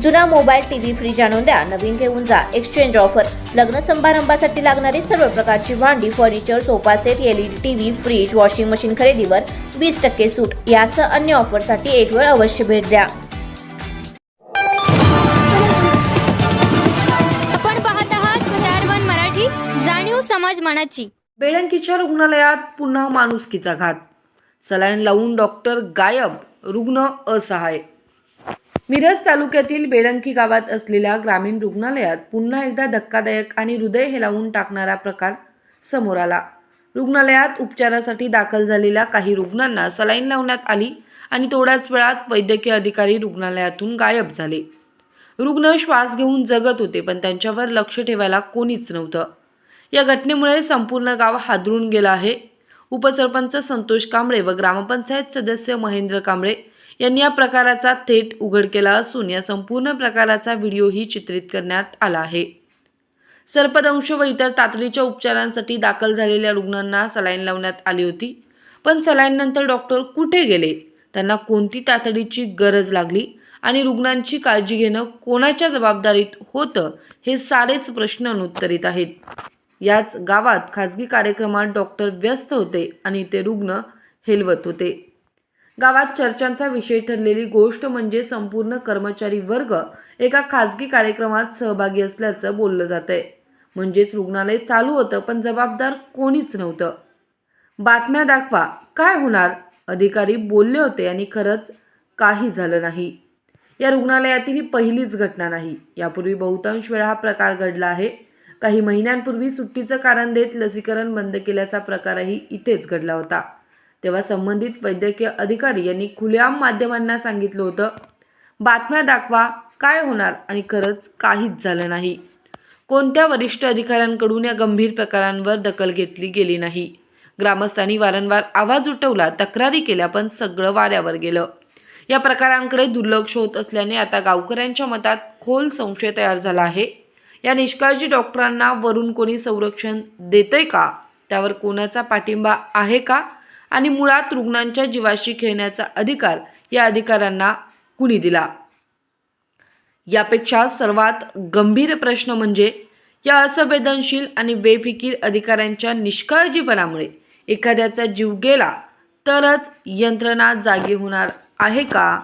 जुना mobile TV fridge आणून द्या. नवीन घेऊन जा. एक्सचेंज ऑफर लग्न समारंभासाठी लागणारी सर्व प्रकारची भांडी furniture sofa set LED TV fridge washing machine खरेदीवर वीस टक्के सूट. यासह अन्य ऑफरसाठी एक वेळ अवश्य भेट द्या. आपण पाहत आहात स्टार वन मराठी जाणीव समाज मनाची. बेळंकीच्या रुग्णालयात पुन्हा माणुसकीचा घात. सलाईन लावून डॉक्टर गायब रुग्ण असहाय. मिरज तालुक्यातील बेळंकी गावात असलेल्या ग्रामीण रुग्णालयात पुन्हा एकदा धक्कादायक आणि हृदय हेलावून टाकणारा प्रकार समोर आला. रुग्णालयात उपचारासाठी दाखल झालेल्या काही रुग्णांना सलाईन लावण्यात आली आणि थोड्याच वेळात वैद्यकीय अधिकारी रुग्णालयातून गायब झाले. रुग्ण श्वास घेऊन जगत होते पण त्यांच्यावर लक्ष ठेवायला कोणीच नव्हतं. या घटनेमुळे संपूर्ण गाव हादरून गेलं आहे. उपसरपंच संतोष कांबळे व ग्रामपंचायत सदस्य महेंद्र कांबळे यांनी या प्रकाराचा थेट उघड केला असून या संपूर्ण प्रकाराचा व्हिडिओही चित्रित करण्यात आला आहे. सर्पदंश व इतर तातडीच्या उपचारांसाठी दाखल झालेल्या रुग्णांना सलाईन लावण्यात आली होती. पण सलाईननंतर डॉक्टर कुठे गेले? त्यांना कोणती तातडीची गरज लागली? आणि रुग्णांची काळजी घेणं कोणाच्या जबाबदारीत होतं? हे सारेच प्रश्न अनुत्तरित आहेत. याच गावात खाजगी कार्यक्रमात डॉक्टर व्यस्त होते आणि ते रुग्ण हेलवत होते. गावात चर्चांचा विषय ठरलेली गोष्ट म्हणजे संपूर्ण कर्मचारी वर्ग एका खाजगी कार्यक्रमात सहभागी असल्याचं बोललं जातंय. आहे म्हणजेच रुग्णालय चालू होतं पण जबाबदार कोणीच नव्हतं. बातम्या दाखवा काय होणार? अधिकारी बोलले होते आणि खरंच काही झालं नाही. या रुग्णालयातील ही पहिलीच घटना नाही. यापूर्वी बहुतांश वेळा हा प्रकार घडला आहे. काही महिन्यांपूर्वी सुट्टीचं कारण देत लसीकरण बंद केल्याचा प्रकारही इथेच घडला होता. तेव्हा संबंधित वैद्यकीय अधिकारी यांनी खुलेआम माध्यमांना सांगितलं होतं. बातम्या दाखवा काय होणार? आणि खरंच काहीच झालं नाही. कोणत्या वरिष्ठ अधिकाऱ्यांकडून या गंभीर प्रकारांवर दखल घेतली गेली नाही? ग्रामस्थांनी वारंवार आवाज उठवला तक्रारी केल्या पण सगळं वाऱ्यावर गेलं. या प्रकारांकडे दुर्लक्ष होत असल्याने आता गावकऱ्यांच्या मतात खोल संशय तयार झाला आहे. या निष्काळजी डॉक्टरांना वरून कोणी संरक्षण देतंय का? त्यावर कोणाचा पाठिंबा आहे का? आणि मुळात रुग्णांच्या जीवाशी खेळण्याचा अधिकार या अधिकाऱ्यांना कुणी दिला? यापेक्षा सर्वात गंभीर प्रश्न म्हणजे या असंवेदनशील आणि बेफिकीर अधिकाऱ्यांच्या निष्काळजीपणामुळे एखाद्याचा जीव गेला तरच यंत्रणा जागी होणार आहे का?